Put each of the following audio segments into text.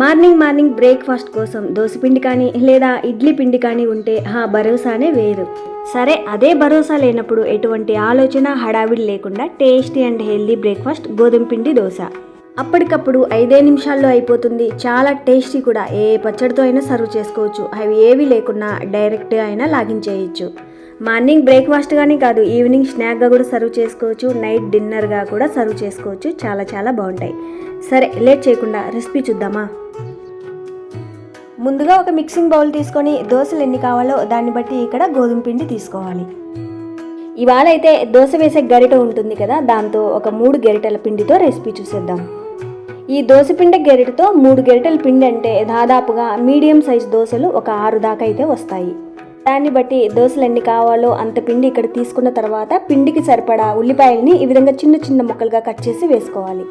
Morning morning breakfast కోసం దోశపిండి కానీ లేదా ఇడ్లీ పిండి కానీ ఉంటే ఆ భరోసానే వేరు. సరే అదే భరోసా లేనప్పుడు ఎటువంటి ఆలోచన హడావిడి లేకుండా టేస్టీ అండ్ హెల్దీ బ్రేక్ఫాస్ట్ గోధుమ పిండి దోశ. అప్పటికప్పుడు ఐదే నిమిషాల్లో అయిపోతుంది. చాలా టేస్టీ కూడా ఏ పచ్చడితో అయినా సర్వ్ చేసుకోవచ్చు. అవి ఏవి లేకున్నా డైరెక్ట్గా అయినా లాగించేయచ్చు మార్నింగ్ బ్రేక్ఫాస్ట్గానే కాదు ఈవినింగ్ స్నాక్గా కూడా సర్వ్ చేసుకోవచ్చు నైట్ డిన్నర్గా కూడా సర్వ్ చేసుకోవచ్చు. చాలా చాలా బాగుంటాయి. సరే లేట్ చేయకుండా రెసిపీ చూద్దామా? ముందుగా ఒక మిక్సింగ్ బౌల్ తీసుకొని దోశలు ఎన్ని కావాలో దాన్ని బట్టి ఇక్కడ గోధుమ పిండి తీసుకోవాలి. ఇవాళ అయితే దోశ వేసే గరిట ఉంటుంది కదా దాంతో ఒక మూడు గరిటెల పిండితో రెసిపీ చూసేద్దాం. ఈ దోశ పిండి గరిటతో మూడు గరిటెల పిండి అంటే దాదాపుగా మీడియం సైజ్ దోశలు ఒక ఆరు దాకా అయితే వస్తాయి. దాన్ని బట్టి దోశలు ఎన్ని కావాలో అంత పిండి ఇక్కడ తీసుకున్న తర్వాత పిండికి సరిపడా ఉల్లిపాయల్ని ఈ విధంగా చిన్న చిన్న ముక్కలుగా కట్ చేసి వేసుకోవాలి.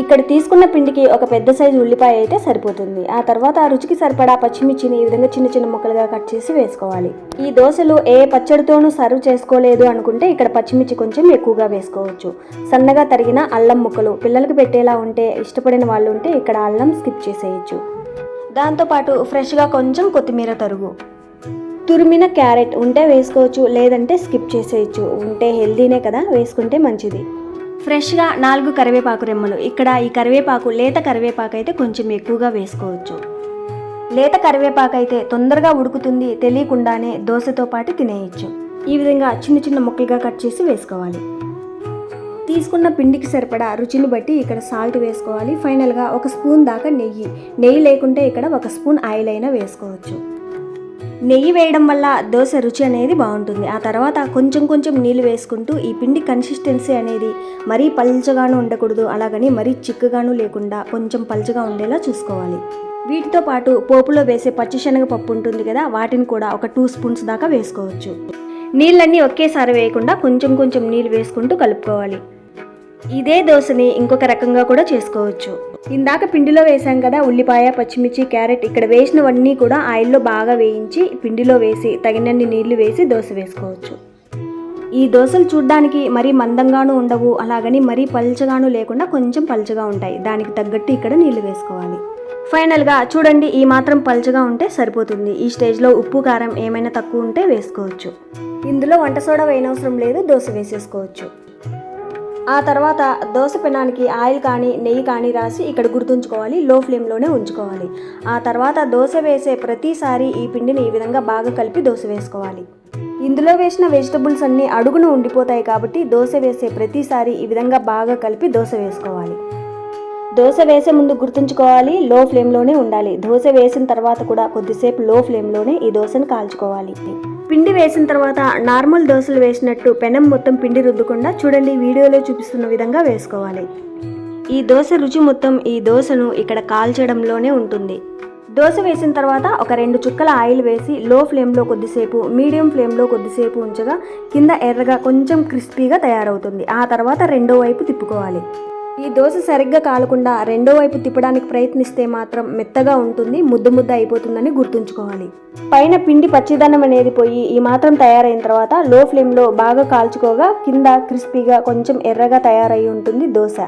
ఇక్కడ తీసుకున్న పిండికి ఒక పెద్ద సైజు ఉల్లిపాయ అయితే సరిపోతుంది. ఆ తర్వాత ఆ రుచికి సరిపడా పచ్చిమిర్చిని ఈ విధంగా చిన్న చిన్న ముక్కలుగా కట్ చేసి వేసుకోవాలి. ఈ దోశలు ఏ పచ్చడితోనూ సర్వ్ చేసుకోలేదు అనుకుంటే ఇక్కడ పచ్చిమిర్చి కొంచెం ఎక్కువగా వేసుకోవచ్చు. సన్నగా తరిగిన అల్లం ముక్కలు పిల్లలకు పెట్టేలా ఉంటే ఇష్టపడిన వాళ్ళు ఉంటే ఇక్కడ అల్లం స్కిప్ చేసేయచ్చు. దాంతోపాటు ఫ్రెష్గా కొంచెం కొత్తిమీర తరుగు. తురిమిన క్యారెట్ ఉంటే వేసుకోవచ్చు లేదంటే స్కిప్ చేసేయచ్చు. ఉంటే హెల్దీనే కదా వేసుకుంటే మంచిది. ఫ్రెష్గా నాలుగు కరివేపాకు రెమ్మలు. ఇక్కడ ఈ కరివేపాకు లేత కరివేపాకు అయితే కొంచెం ఎక్కువగా వేసుకోవచ్చు. లేత కరివేపాకు అయితే తొందరగా ఉడుకుతుంది తెలియకుండానే దోశతో పాటు తినేయచ్చు. ఈ విధంగా చిన్న చిన్న ముక్కలుగా కట్ చేసి వేసుకోవాలి. తీసుకున్న పిండికి సరిపడా రుచిని బట్టి ఇక్కడ సాల్ట్ వేసుకోవాలి. ఫైనల్గా ఒక స్పూన్ దాకా నెయ్యి. నెయ్యి లేకుంటే ఇక్కడ ఒక స్పూన్ ఆయిల్ అయినా వేసుకోవచ్చు. నెయ్యి వేయడం వల్ల దోశ రుచి అనేది బాగుంటుంది. ఆ తర్వాత కొంచెం కొంచెం నీళ్ళు వేసుకుంటూ ఈ పిండి కన్సిస్టెన్సీ అనేది మరీ పల్చగాను ఉండకూడదు. అలాగని మరీ చిక్కగాను లేకుండా కొంచెం పల్చగా ఉండేలా చూసుకోవాలి. వీటితో పాటు పోపులో వేసే పచ్చిశనగ పప్పు ఉంటుంది కదా వాటిని కూడా ఒక టూ స్పూన్స్ దాకా వేసుకోవచ్చు. నీళ్ళన్నీ ఒకేసారి వేయకుండా కొంచెం కొంచెం నీళ్ళు వేసుకుంటూ కలుపుకోవాలి. ఇదే దోశని ఇంకొక రకంగా కూడా చేసుకోవచ్చు. ఇందాక పిండిలో వేసాం కదా ఉల్లిపాయ పచ్చిమిర్చి క్యారెట్ ఇక్కడ వేసినవన్నీ కూడా ఆయిల్లో బాగా వేయించి పిండిలో వేసి తగినన్ని నీళ్ళు వేసి దోశ వేసుకోవచ్చు. ఈ దోశలు చూడ్డానికి మరీ మందంగాను ఉండవు అలాగని మరీ పల్చగాను లేకుండా కొంచెం పల్చగా ఉంటాయి. దానికి తగ్గట్టు ఇక్కడ నీళ్ళు వేసుకోవాలి. ఫైనల్గా చూడండి ఈ మాత్రం పల్చగా ఉంటే సరిపోతుంది. ఈ స్టేజ్లో ఉప్పు కారం ఏమైనా తక్కువ ఉంటే వేసుకోవచ్చు. ఇందులో వంట సోడా వేయనవసరం లేదు దోశ వేసేసుకోవచ్చు. ఆ తర్వాత దోశ పెనానికి ఆయిల్ కానీ నెయ్యి కానీ రాసి ఇక్కడ గుర్తుంచుకోవాలి లో ఫ్లేమ్లోనే ఉంచుకోవాలి. ఆ తర్వాత దోశ వేసే ప్రతిసారి ఈ పిండిని ఈ విధంగా బాగా కలిపి దోశ వేసుకోవాలి. ఇందులో వేసిన వెజిటబుల్స్ అన్నీ అడుగున ఉండిపోతాయి కాబట్టి దోశ వేసే ప్రతిసారి ఈ విధంగా బాగా కలిపి దోశ వేసుకోవాలి. దోశ వేసే ముందు గుర్తుంచుకోవాలి లో ఫ్లేమ్లోనే ఉండాలి. దోశ వేసిన తర్వాత కూడా కొద్దిసేపు లో ఫ్లేమ్లోనే ఈ దోశను కాల్చుకోవాలి. పిండి వేసిన తర్వాత నార్మల్ దోశలు వేసినట్టు పెనం మొత్తం పిండి రుద్దకుండా చూడండి వీడియోలో చూపిస్తున్న విధంగా వేసుకోవాలి. ఈ దోశ రుచి మొత్తం ఈ దోశను ఇక్కడ కాల్చడంలోనే ఉంటుంది. దోశ వేసిన తర్వాత ఒక రెండు చుక్కల ఆయిల్ వేసి లో ఫ్లేమ్లో కొద్దిసేపు మీడియం ఫ్లేమ్లో కొద్దిసేపు ఉంచగా కింద ఎర్రగా కొంచెం క్రిస్పీగా తయారవుతుంది. ఆ తర్వాత రెండో వైపు తిప్పుకోవాలి. ఈ దోశ సరిగ్గా కాలకుండా రెండో వైపు తిప్పడానికి ప్రయత్నిస్తే మాత్రం మెత్తగా ఉంటుంది ముద్ద ముద్ద అయిపోతుందని గుర్తుంచుకోవాలి. పైన పిండి పచ్చిదనం అనేది పోయి ఈ మాత్రం తయారైన తర్వాత లో ఫ్లేమ్లో బాగా కాల్చుకోగా కింద క్రిస్పీగా కొంచెం ఎర్రగా తయారై ఉంటుంది దోశ.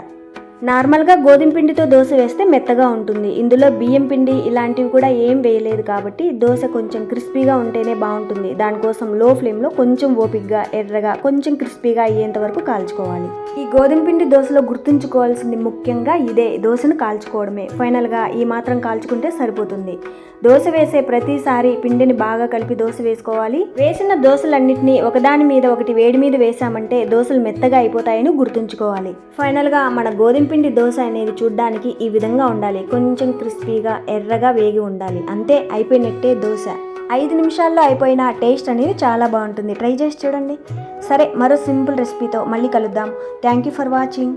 నార్మల్గా గోధుమ పిండితో దోశ వేస్తే మెత్తగా ఉంటుంది. ఇందులో బియ్యం పిండి ఇలాంటివి కూడా ఏం వేయలేదు కాబట్టి దోశ కొంచెం క్రిస్పీగా ఉంటేనే బాగుంటుంది. దానికోసం లో ఫ్లేమ్లో కొంచెం ఓపిక్గా ఎర్రగా కొంచెం క్రిస్పీగా అయ్యేంత వరకు కాల్చుకోవాలి. ఈ గోధుమ పిండి దోశలో గుర్తుంచుకోవాల్సింది ముఖ్యంగా ఇదే దోశను కాల్చుకోవడమే. ఫైనల్గా ఈ మాత్రం కాల్చుకుంటే సరిపోతుంది. దోశ వేసే ప్రతిసారి పిండిని బాగా కలిపి దోశ వేసుకోవాలి. వేసిన దోశలన్నింటినీ ఒకదాని మీద ఒకటి వేడి మీద వేసామంటే దోశలు మెత్తగా అయిపోతాయని గుర్తుంచుకోవాలి. ఫైనల్గా మన గోధుమ పిండి దోశ అనేది చూడ్డానికి ఈ విధంగా ఉండాలి. కొంచెం క్రిస్పీగా ఎర్రగా వేగి ఉండాలి. అంతే అయిపోయినట్టే దోశ. ఐదు నిమిషాల్లో అయిపోయిన టేస్ట్ అనేది చాలా బాగుంటుంది. ట్రై చేసి చూడండి. సరే మరో సింపుల్ రెసిపీతో మళ్ళీ కలుద్దాం. Thank you for watching.